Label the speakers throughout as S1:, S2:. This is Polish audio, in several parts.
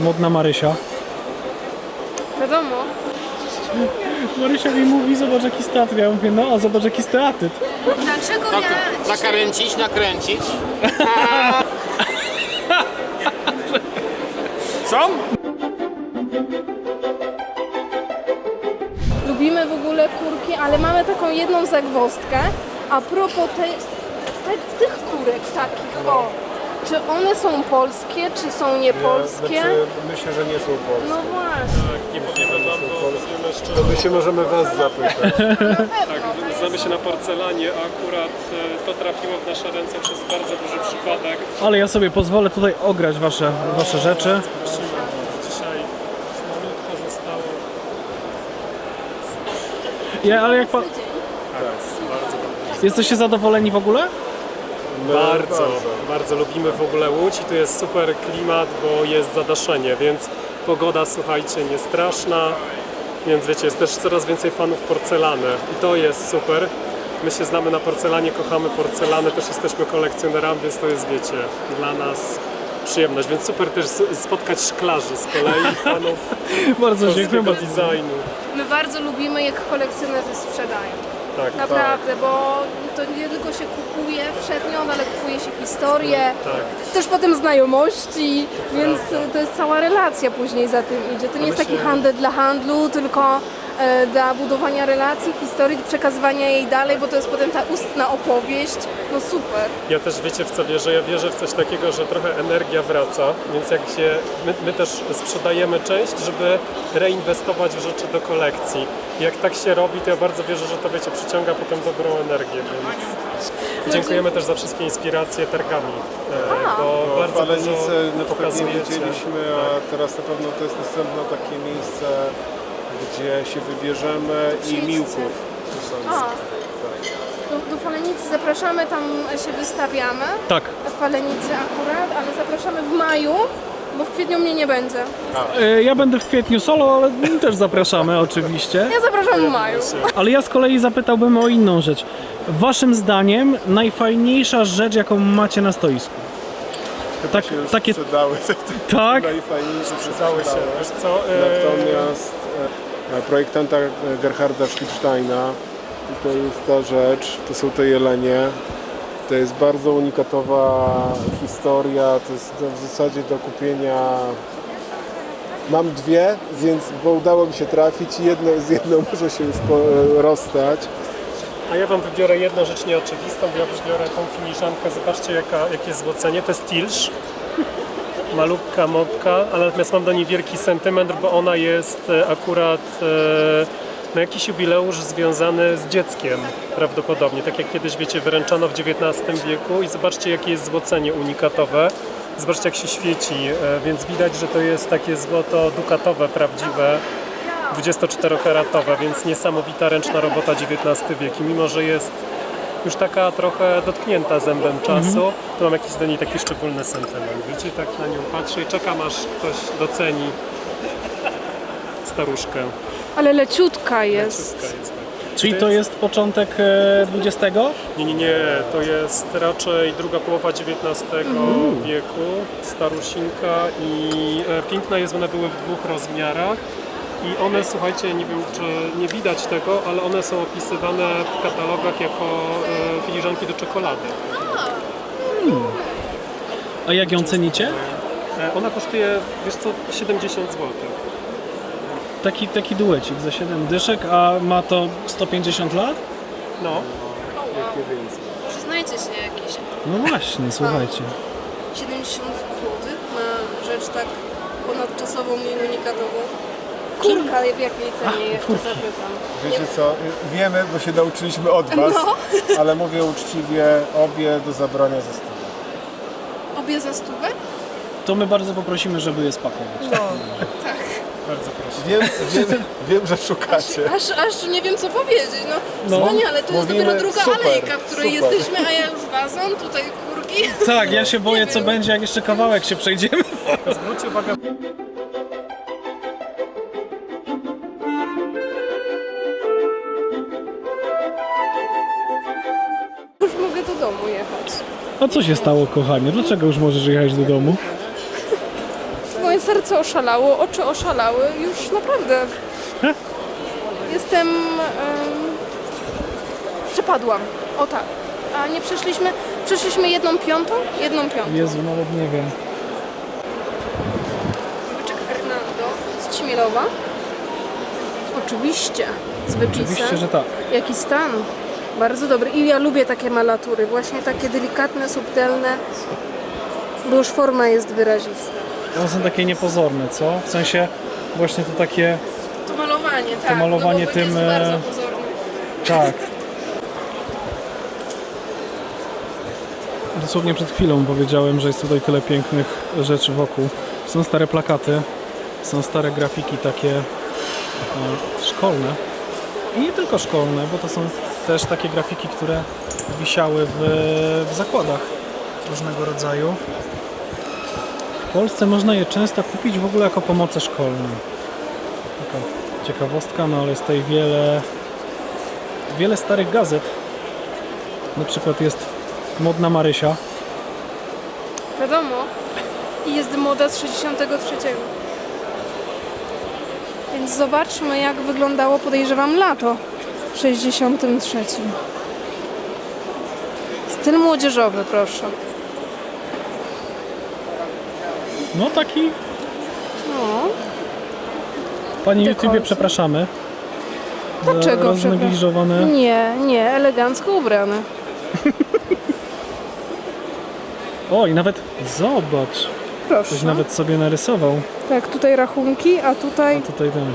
S1: Modna Marysia.
S2: Wiadomo.
S1: Marysia mi mówi, zobacz jaki statyw. Ja mówię, no a zobacz jaki statyw.
S2: Dlaczego ja dzisiaj...
S3: Nakręcić, nakręcić.
S1: Co?
S2: Lubimy w ogóle kurki, ale mamy taką jedną zagwozdkę. A propos tej, te, tych kurek takich, o. Czy one są polskie, czy są niepolskie?
S4: Znaczy, myślę, że nie są polskie.
S2: No właśnie.
S5: Nie powiemy wam, bo powiemy
S4: To
S5: szczerze,
S4: my się możemy was zapytać.
S5: tak, znamy się na porcelanie, a akurat e, to trafiło w nasze ręce przez bardzo duży przypadek.
S1: Ale ja sobie pozwolę tutaj ograć wasze, wasze rzeczy.
S5: Prosimy, dzisiaj malutko zostało.
S1: Ja, ale jak pan...
S5: Bardzo dobrze.
S1: Jesteście zadowoleni w ogóle?
S4: My
S5: Bardzo, bardzo lubimy w ogóle Łódź i tu jest super klimat, bo jest zadaszenie, więc pogoda, słuchajcie, nie straszna, więc wiecie, jest też coraz więcej fanów porcelany i to jest super. My się znamy na porcelanie, kochamy porcelanę, też jesteśmy kolekcjonerami, więc to jest, wiecie, dla nas przyjemność, więc super też spotkać szklarzy z kolei, fanów
S1: Bardzo dziękuję.
S5: designu.
S2: My bardzo lubimy, jak kolekcjonerzy sprzedają.
S5: Tak,
S2: Naprawdę, bo to nie tylko się kupuje przedmiot, ale kupuje się historię,
S5: tak.
S2: też potem znajomości, więc to jest cała relacja później za tym idzie. To nie jest taki handel dla handlu, tylko dla budowania relacji, historii, przekazywania jej dalej, bo to jest potem ta ustna opowieść. No super.
S5: Ja też wiecie w co wierzę? Ja wierzę w coś takiego, że trochę energia wraca, więc jak się, my, my też sprzedajemy część, żeby reinwestować w rzeczy do kolekcji. Jak tak się robi, to ja bardzo wierzę, że to wiecie, przyciąga potem dobrą energię, więc dziękujemy też za wszystkie inspiracje targami, e, bo
S4: Bo
S5: bardzo dużo
S4: na przykład nie
S5: pokazujecie.
S4: widzieliśmy, a teraz na pewno to jest następne takie miejsce, gdzie się wybierzemy i
S2: Przyjdźcie.
S4: Miłków.
S2: Do, do Falenicy zapraszamy, tam się wystawiamy.
S1: Tak.
S2: W Falenicy akurat, ale zapraszamy w maju, bo w kwietniu mnie nie będzie.
S1: E, Ja będę w kwietniu solo, ale też zapraszamy oczywiście.
S2: Ja zapraszam w maju.
S1: Ale ja z kolei zapytałbym o inną rzecz. Waszym zdaniem najfajniejsza rzecz, jaką macie na stoisku? Tak,
S4: się już
S1: takie,
S4: sprzedały.
S1: tak?
S4: Najfajniejsze
S5: Przydały się,
S4: sprzedały.
S5: wiesz co? e,
S4: Natomiast projektanta Gerharda Schlippsteina, i to jest ta rzecz, to są te jelenie. To jest bardzo unikatowa historia, to jest w zasadzie do kupienia. Mam dwie, więc bo udało mi się trafić i jedną z jedną muszę się już e, rozstać.
S5: A ja Wam wybiorę jedną rzecz nieoczywistą, bo ja wybiorę tą filiżankę. Zobaczcie, jaka, jakie jest złocenie. To jest Tilsz. Malubka, mokka, ale natomiast mam do niej wielki sentyment, bo ona jest e, akurat e, na jakiś jubileusz związany z dzieckiem prawdopodobnie. Tak jak kiedyś, wiecie, wyręczano w XIX wieku i zobaczcie, jakie jest złocenie unikatowe. Zobaczcie, jak się świeci, e, więc widać, że to jest takie złoto dukatowe, prawdziwe. 24-karatowa, więc niesamowita ręczna robota XIX wiek. I mimo, że jest już taka trochę dotknięta zębem czasu, to mam jakiś do niej taki szczególny sentyment. Wiecie, tak na nią patrzę i czekam, aż ktoś doceni staruszkę.
S2: Ale leciutka jest.
S5: Wszystko jest tak.
S1: Czyli to jest początek e, XX?
S5: Nie, nie, nie, to jest raczej druga połowa XIX wieku, starusinka i e, piękna jest, one były w dwóch rozmiarach i one, słuchajcie, nie wiem czy nie widać tego, ale one są opisywane w katalogach jako e, filiżanki do czekolady.
S1: A jak ją cenicie?
S5: E, ona kosztuje, wiesz co, 70 zł.
S1: Taki, taki duecik za 7 dyszek, a ma to 150 lat?
S5: No.
S2: Przyznajcie się jakieś
S1: No właśnie, słuchajcie.
S2: 70 zł na rzecz tak ponadczasową i unikatową. Kurka w jakiej cenie jeszcze zapytam.
S4: Wiecie co, wiemy, bo się nauczyliśmy od Was,
S2: No.
S4: ale mówię uczciwie, obie do zabrania ze stołu.
S2: Obie za stówę?
S1: To my bardzo poprosimy, żeby je spakować.
S5: bardzo proszę.
S4: Wiem, wiem, wiem, że szukacie.
S2: Aż, aż nie wiem co powiedzieć. No,
S1: No.
S2: wspaniale, to jest
S4: Mówimy,
S2: dopiero druga
S4: super,
S2: alejka, w której
S4: super.
S2: jesteśmy, a ja już wazon, tutaj kurki.
S1: Tak, ja się boję, co będzie, jak jeszcze kawałek się przejdziemy.
S5: Zwróćcie uwagę,
S2: domu jechać.
S1: A co się stało, kochanie? Dlaczego już możesz jechać do domu?
S2: Moje serce oszalało, oczy oszalały, już naprawdę. Jestem. em, przepadłam. O tak. A nie przeszliśmy. Przeszliśmy jedną piątą? Jedną piątą.
S1: Jezu, nawet nie wiem.
S2: Byczek Fernando z Ćmielowa. Oczywiście. Z wypisem.
S1: Oczywiście, że tak.
S2: Jaki stan. Bardzo dobry. I ja lubię takie malatury. Właśnie takie delikatne, subtelne. Bo już forma jest wyrazista.
S1: One są takie niepozorne, co? W sensie właśnie to takie...
S2: To malowanie, tak.
S1: malowanie
S2: no bo
S1: tym,
S2: Jest
S1: e,
S2: bardzo pozorne.
S1: Tak. Dosłownie przed chwilą powiedziałem, że jest tutaj tyle pięknych rzeczy wokół. Są stare plakaty, są stare grafiki takie e, szkolne. I nie tylko szkolne, bo to są też takie grafiki, które wisiały w, w zakładach różnego rodzaju. W Polsce można je często kupić w ogóle jako pomoce szkolne. Taka ciekawostka, no ale jest tutaj wiele wiele starych gazet. Na przykład jest Modna Marysia.
S2: Wiadomo. I jest moda z 63. Więc zobaczmy, jak wyglądało, podejrzewam, lato w 63. Styl młodzieżowy, proszę.
S1: No taki,
S2: No,
S1: Panie
S2: Dekolce.
S1: YouTubie, przepraszamy. za
S2: Dlaczego
S1: Roznegliżowane.
S2: nie, nie, elegancko ubrane.
S1: O, i nawet zobacz, ktoś
S2: Proszę.
S1: nawet sobie narysował.
S2: Tak, tutaj rachunki, a tutaj
S1: A tutaj ten.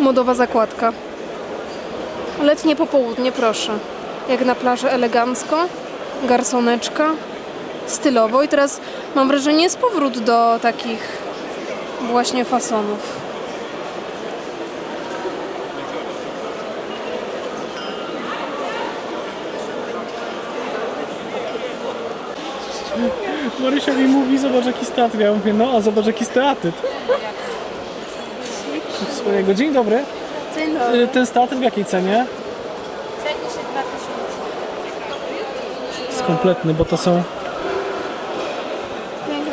S2: modowa zakładka. Letnie popołudnie, proszę. Jak na plaży elegancko, garsoneczka, stylowo. I teraz mam wrażenie jest powrót do takich właśnie fasonów.
S1: Marysia mi mówi, zobacz jaki statyw. Ja mówię, no a zobacz jaki. Coś swojego. Dzień dobry.
S2: Dzień
S1: Y, Ten statyw w jakiej cenie?
S2: Ceni się 2000.
S1: Jest kompletny, bo to są...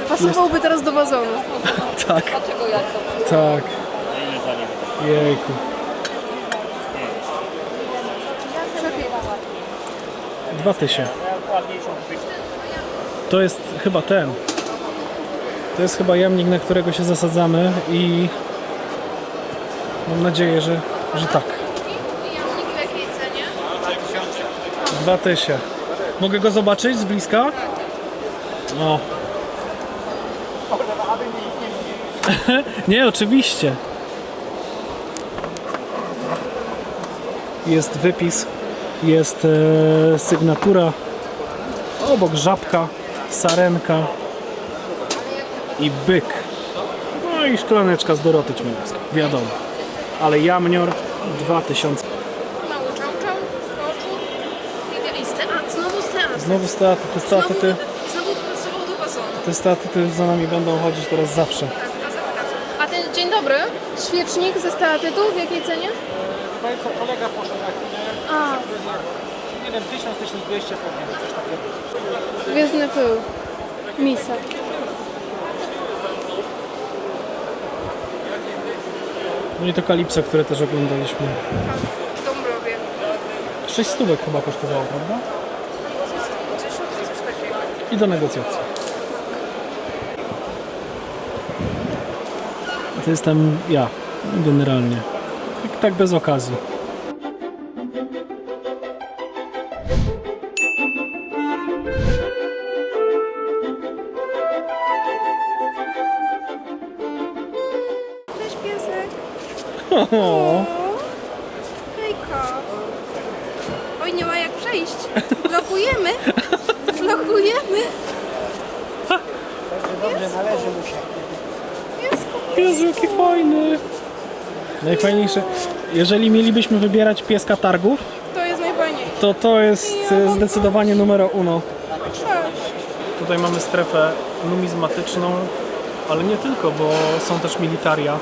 S2: Pasowałby teraz do wazonu.
S1: Tak. Tak. Jejku. Dwa tysie. To jest chyba ten. To jest chyba jamnik, na którego się zasadzamy i mam nadzieję, że, że tak.
S2: Jamnik w jakiej cenie?
S1: Dwa tysie. Mogę go zobaczyć z bliska? O. Nie, oczywiście. Jest wypis, jest e, sygnatura, obok żabka, sarenka i byk. No i szklaneczka z Doroty Ćmielewskiej, wiadomo. Ale jamnior 2000.
S2: Mały czał-czał, oczór, idealiste. A, znowu z teatru.
S1: Znowu staty, te staty,
S2: Znowu,
S1: te,
S2: znowu pasował do wazonu.
S1: te staty za nami będą chodzić teraz zawsze.
S2: Tak, a zapytam. A ten, dzień dobry, świecznik ze statytu w jakiej cenie?
S3: Państwo kolega poszedł na chwilę, nie wiem, 1000, 1200 pewnie, coś takiego.
S2: gwiezdny pył. Misa.
S1: No i to Kalipso, które też oglądaliśmy.
S2: W Dąbrowie.
S1: 6 stówek chyba kosztowało, prawda?
S2: Coś, coś takiego.
S1: I do negocjacji. To jestem ja, generalnie. Tak, tak bez okazji.
S3: Dobrze, należy mu się.
S1: Jezu, jaki fajny. Najfajniejsze. Jeżeli mielibyśmy wybierać pieska targów,
S2: To jest najfajniejsze.
S1: to to jest e, zdecydowanie numero uno.
S2: Cześć.
S1: Tutaj mamy strefę numizmatyczną, ale nie tylko, bo są też militaria.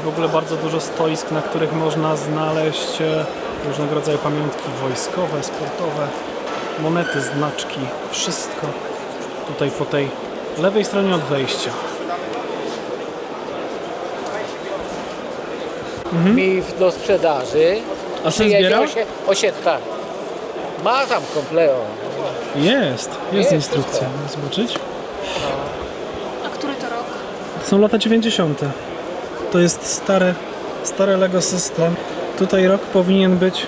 S1: I w ogóle bardzo dużo stoisk, na których można znaleźć e, różnego rodzaju pamiątki wojskowe, sportowe, monety, znaczki, wszystko tutaj po tej lewej stronie od wejścia.
S3: Mhm. Mi do sprzedaży.
S1: A syn
S3: Przyjedzie zbierał? Osiedla. Ma tam komplet.
S1: Jest, jest
S3: Jest
S1: instrukcja. Zobaczyć. No.
S2: A który to rok?
S1: To są lata 90. To jest stary, stary Lego System. Tutaj rok powinien być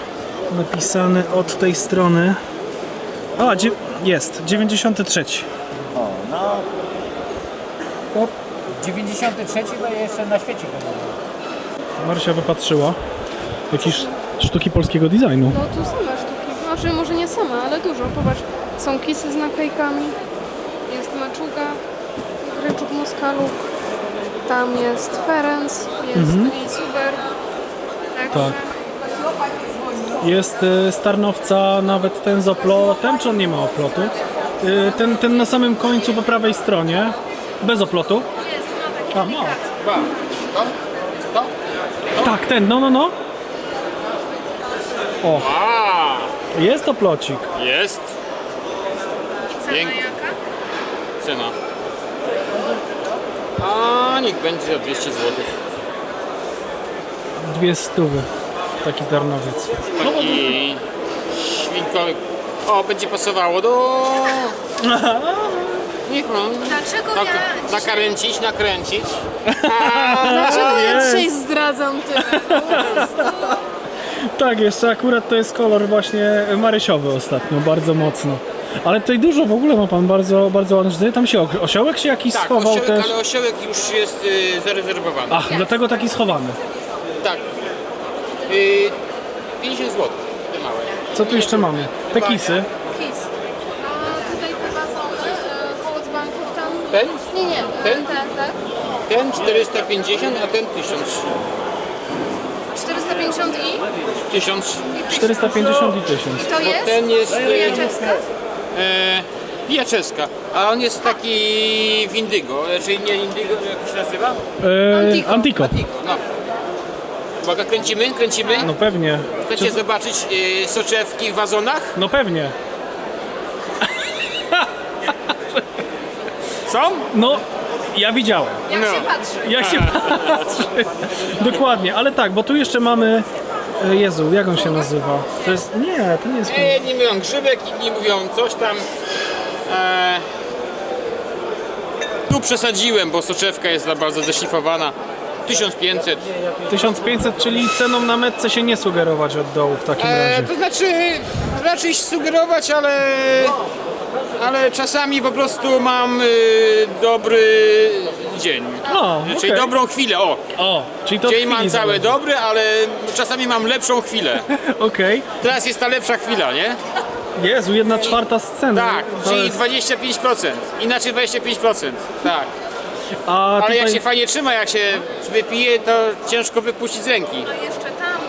S1: napisany od tej strony. A, jest, 93.
S3: 93 to jeszcze na świecie go nie było.
S1: Marysia wypatrzyła jakieś sztuki polskiego designu.
S2: No tu same sztuki. Znaczy może nie same, ale dużo. Popatrz, są kisy z naklejkami. Jest maczuga, gryczuk muskaluk. Tam jest Ferenc, jest mhm. Super. Także
S1: Jest y, Starnowca, nawet ten z oplotem, czy on nie ma oplotu? Y, ten, ten na samym końcu po prawej stronie, bez oplotu.
S2: Jest, ma taki
S1: A, ma.
S2: delikatny.
S1: Tak, ten, no, no, no. O, jest oplocik.
S6: Jest
S2: I cena
S6: Piękny.
S2: jaka?
S6: cena. A niech będzie 200 zł.
S1: Dwie stówy. Taki Tarnowiec.
S6: Taki świnkowy. O, będzie pasowało do. Niech.
S2: Dlaczego
S6: Tak,
S2: ja dzisiaj,
S6: nakręcić, nakręcić.
S2: dlaczego ja
S1: jest.
S2: dzisiaj zdradzam tyle?
S1: Tak, jeszcze akurat to jest kolor właśnie marysiowy ostatnio, bardzo mocno. Ale tutaj dużo w ogóle ma pan bardzo, bardzo ładne rzeczy. Tam się osiołek się jakiś
S6: Tak,
S1: schował
S6: osiołek,
S1: też.
S6: ale osiołek już jest y, zarezerwowany.
S1: Ach, dlatego taki schowany.
S6: Tak. Y, 50 zł. Te małe.
S1: Co tu jeszcze mamy? Te kisy.
S2: Kis. A tutaj chyba są e, koło dzbanków tam.
S6: Ten?
S2: Nie, nie,
S6: Ten?
S2: ten, ten.
S6: Ten 450, a ten 1000.
S2: 450 i?
S6: 1000.
S1: 450 i 1000.
S2: To
S6: Bo
S2: jest?
S6: ten jest. y,
S2: Jaczewska?
S6: E, Pija czeska, a on jest taki w indygo, czyli nie indygo, jak się nazywa?
S1: E,
S2: Antico.
S1: Antico.
S6: Antigo, no. Uwaga, kręcimy, kręcimy.
S1: No pewnie.
S6: Chcecie zobaczyć e, soczewki w wazonach?
S1: No pewnie.
S6: Są?
S1: No, ja widziałem.
S2: Jak
S6: No.
S2: się patrzy?
S1: Jak się patrzy. Dokładnie, ale tak, bo tu jeszcze mamy... e, Jezu, jak on się nazywa? To jest... Nie, to nie jest...
S6: E, Jedni mówią grzybek, inni mówią coś tam. E, tu przesadziłem, bo soczewka jest za bardzo zeszlifowana. 1500.
S1: 1500, czyli ceną na metce się nie sugerować od dołu w takim
S6: E,
S1: razie.
S6: to znaczy raczej sugerować, ale, ale czasami po prostu mam y, dobry dzień.
S1: O,
S6: Czyli
S1: okej.
S6: dobrą chwilę, o.
S1: O, czyli to od
S6: Dzień
S1: chwili
S6: mam cały
S1: zależy.
S6: dobry, ale czasami mam lepszą chwilę.
S1: Okej.
S6: Teraz jest ta lepsza chwila, nie?
S1: Jezu, jedna czwarta sceny.
S6: Tak,
S1: To
S6: czyli
S1: jest-
S6: 25%. Inaczej 25%. Tak.
S1: A
S6: Ale
S1: tutaj...
S6: jak się fajnie trzyma, jak się wypije, to ciężko wypuścić z ręki.
S2: A jeszcze tam,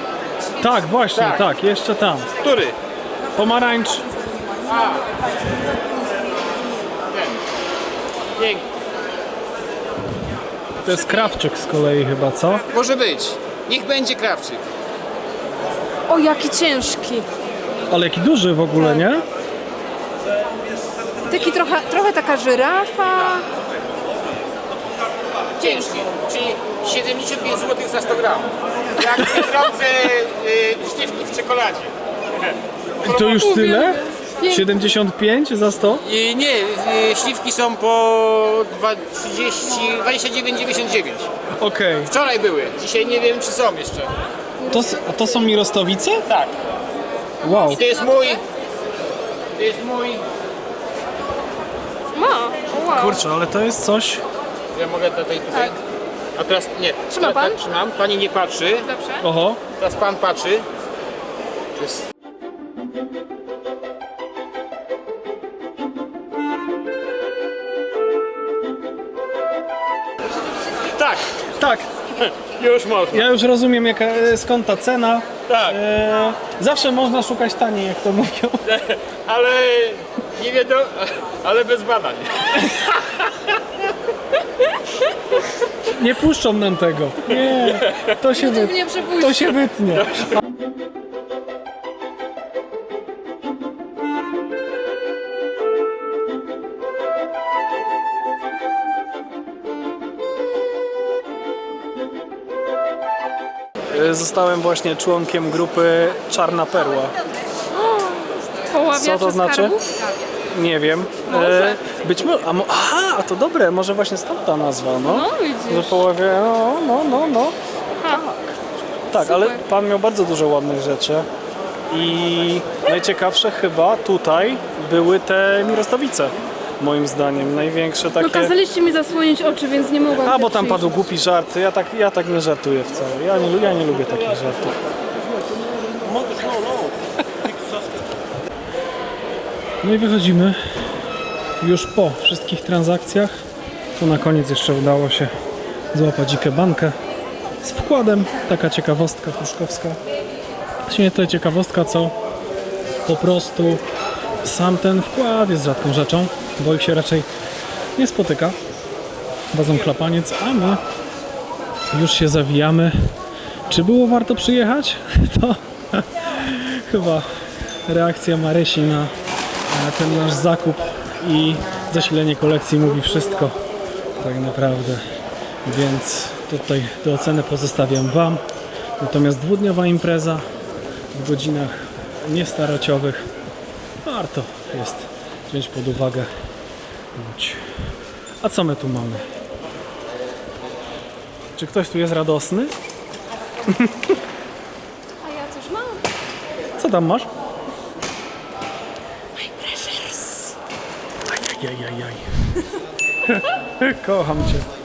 S2: taki
S1: Tak, właśnie, tak.
S6: Tak.
S1: jeszcze tam.
S6: Który?
S1: Pomarańcz.
S6: Piękny.
S1: To jest krawczyk z kolei chyba, co?
S6: Może być. Niech będzie krawczyk.
S2: O, jaki ciężki.
S1: Ale jaki duży w ogóle, nie?
S2: Taki trochę, trochę taka żyrafa.
S6: Ciężki. Czyli 75 zł za 100 gram. Jak w Biedronce y, śliwki w czekoladzie.
S1: To już tyle?
S2: Piękny.
S1: 75 za 100?
S6: I nie, y, śliwki są po dwa- 30, 29,99.
S1: Okej.
S6: Wczoraj były, dzisiaj nie wiem czy są jeszcze.
S1: To, s- a to są mirostowice?
S6: Tak.
S1: Wow.
S6: I to jest mój. To jest mój.
S2: Ma. O, wow.
S1: Kurczę, ale to jest coś...
S6: Ja mogę tutaj tutaj. A teraz nie.
S2: Trzyma pan?
S6: Tak trzymam. Pani nie patrzy.
S2: Dobrze.
S1: Oho.
S6: Teraz pan patrzy. To jest... Tak, już można.
S1: ja już rozumiem jaka, e, skąd ta cena.
S6: Tak,
S1: E, zawsze można szukać taniej, jak to mówią.
S6: ale nie wiadomo, ale bez badań.
S1: Nie puszczą nam tego. Nie, to się,
S2: przepuści.
S1: to się wytnie. zostałem właśnie członkiem grupy Czarna Perła. Co to znaczy? Nie wiem.
S2: Może.
S1: E, być może. A, mo- aha, a to dobre, może właśnie stąd ta nazwa, no.
S2: No widzisz.
S1: Że poławia, no, no, no, no.
S2: Ha.
S1: Tak, ale pan miał bardzo dużo ładnych rzeczy. I najciekawsze chyba tutaj były te Mirostowice. Moim zdaniem największe takie.
S2: No kazaliście mi zasłonić oczy, więc nie mogłam
S1: A bo tam padł głupi żart. Ja tak, ja tak nie żartuję wcale. Ja nie, ja nie lubię takich żartów. No i wychodzimy już po wszystkich transakcjach. Tu na koniec jeszcze udało się złapać dzikę bankę z wkładem. Taka ciekawostka puszkowska. Właśnie nie tyle ciekawostka, co po prostu sam ten wkład jest rzadką rzeczą, bo ich się raczej nie spotyka. Bazą Chlapaniec, a my już się zawijamy. Czy było warto przyjechać? To chyba reakcja Marysi na ten nasz zakup i zasilenie kolekcji mówi wszystko tak naprawdę. Więc tutaj do oceny pozostawiam Wam. Natomiast dwudniowa impreza w godzinach niestarociowych warto jest wziąć pod uwagę. Łódź. A co my tu mamy? Czy ktoś tu jest radosny?
S2: A ja coś mam.
S1: Co tam masz? Ajajajaj. Kocham cię.